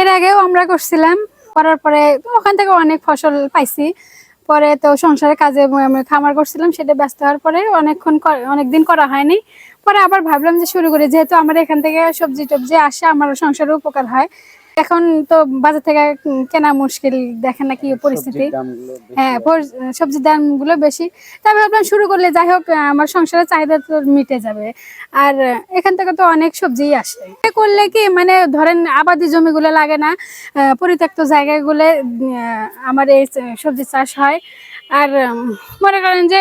এর আগেও আমরা করছিলাম, করার পরে ওখান থেকে অনেক ফসল পাইছি। পরে তো সংসারের কাজে খামার করছিলাম, সেটা ব্যস্ত হওয়ার পরে অনেকক্ষণ অনেকদিন করা হয়নি। পরে আবার ভাবলাম যে শুরু করি, যেহেতু আমার এখান থেকে সবজি টবজি আসে আমার সংসারে উপকার হয়। এখন তো বাজার থেকে কেনা মুশকিল দেখেন না কি পরিস্থিতি। হ্যাঁ সবজির দামগুলো বেশি। তবে ভাবলাম শুরু করলে যাই হোক আমার সংসারের চাহিদা তো মিটে যাবে। আর এখান থেকে তো অনেক সবজিই আসে। এ করলে কি মানে ধরেন আবাদি জমিগুলো লাগে না পরিত্যক্ত জায়গাগুলো আমার এই সবজি চাষ হয়। আর মনে করেন যে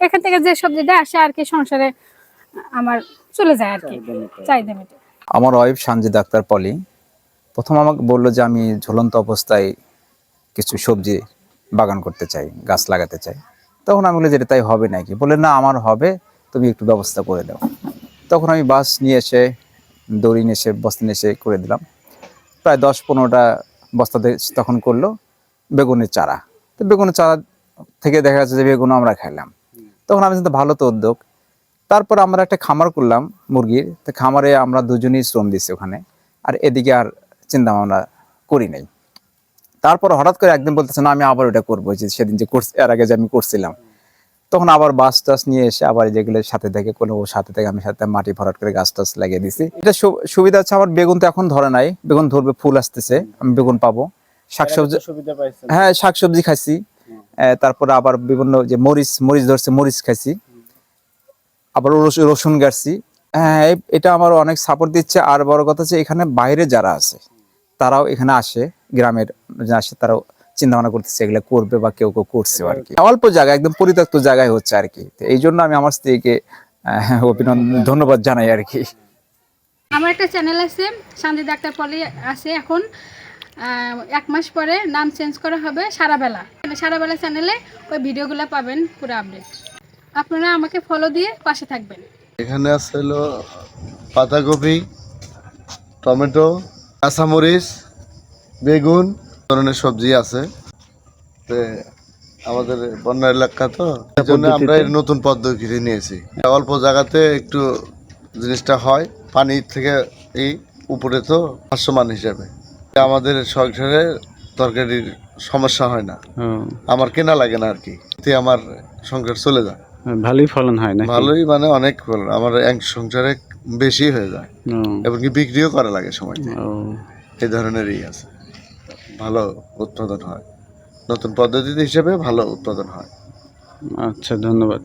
এখান থেকে যে সবজিটা আসে আর কি সংসারে আমার চলে যায় আর কি চাহিদা মিটে। আমার ওয়াইফ সানজি ডাক্তার পলি। প্রথম আমাকে বলল যে আমি ঝুলন্ত অবস্থায় কিছু সবজি বাগান করতে চাই, গাছ লাগাতে চাই। তখন আমি বলি যে তাই হবে নাকি? বলে না, আমার হবে, তুমি একটু ব্যবস্থা করে দাও। তখন আমি বাস নিয়ে এসে, দড়ি নিয়ে এসে, বস্তা নিয়ে এসে করে দিলাম। প্রায় দশ পনেরোটা বস্তাতে তখন করল বেগুনের চারা। তো বেগুনের চারা থেকে দেখা যাচ্ছে যে বেগুন আমরা খাইলাম। তখন আমি কিন্তু ভালো তো উদ্যোগ। তারপর আমরা একটা খামার করলাম মুরগির। তো খামারে আমরা দুজনেই শ্রম দিচ্ছি ওখানে। আর এদিকে আর চিন্তা ভাবনা করি নাই। তারপর হঠাৎ করে একদিন বলতেছে না আমি আবার ওটা করব যে সেদিন যে করছি এর আগে যে আমি করছিলাম। তখন আবার বাস টাস নিয়ে এসে আবার যেগুলো সাথে থেকে কোনো ও সাথে থেকে আমি সাথে মাটি ভরাট করে গাছ টাছ লাগিয়ে দিছি। এটা সুবিধা হচ্ছে আমার বেগুন তো এখন ধরে নাই বেগুন ধরবে ফুল আসতেছে আমি বেগুন পাবো। শাকসবজি হ্যাঁ শাকসবজি খাইছি। তারপরে আবার বিভিন্ন যে মরিচ মরিচ ধরছে মরিচ খাইছি। আবার রসুন গাড়ছি। হ্যাঁ এটা আমার অনেক সাপোর্ট দিচ্ছে। আর বড় কথা হচ্ছে এখানে বাইরে যারা আছে তারাও এখানে আসে গ্রামের আসে তারাও চিন্তা ভাবনা করতেছে এগুলো করবে বা কেউ কেউ করছে আর কি। অল্প জায়গা একদম পরিত্যক্ত জায়গায় হচ্ছে আর কি। তো এই জন্য আমি আমার স্ত্রীকে আহ, অভিনন্দন ধন্যবাদ জানাই আর কি। আমার একটা চ্যানেল আছে শান্তি ডাক্তার পলি আছে এখন। আহ, এক মাস পরে নাম চেঞ্জ করা হবে সারাবেলা। সারাবেলা চ্যানেলে ওই ভিডিওগুলো পাবেন পুরো আপডেট। আপনারা আমাকে ফলো দিয়ে পাশে থাকবেন। এখানে আছে হলো পাতাকপি টমেটো কাঁচামরিচ বেগুন ধরনের সবজি আছে। তে আমাদের বন্যা এলাকা তো এই জন্য আমরা এর নতুন পদ্ধতি নিয়েছি। অল্প জায়গাতে একটু জিনিসটা হয় পানি থেকে এই উপরে তো ভাসমান হিসাবে। আমাদের সংসারে তরকারির সমস্যা হয় না। আমার কেনা লাগে না আর কি এতে আমার সংসার চলে যায়। ভালোই ফলন হয় না ভালোই মানে অনেক ফলন। আমার এক সংসারে বেশি হয়ে যায়। এমনকি বিক্রিও করা লাগে সময় এই ধরনেরই আছে। ভালো উৎপাদন হয়। নতুন পদ্ধতি হিসেবে ভালো উৎপাদন হয়। আচ্ছা ধন্যবাদ।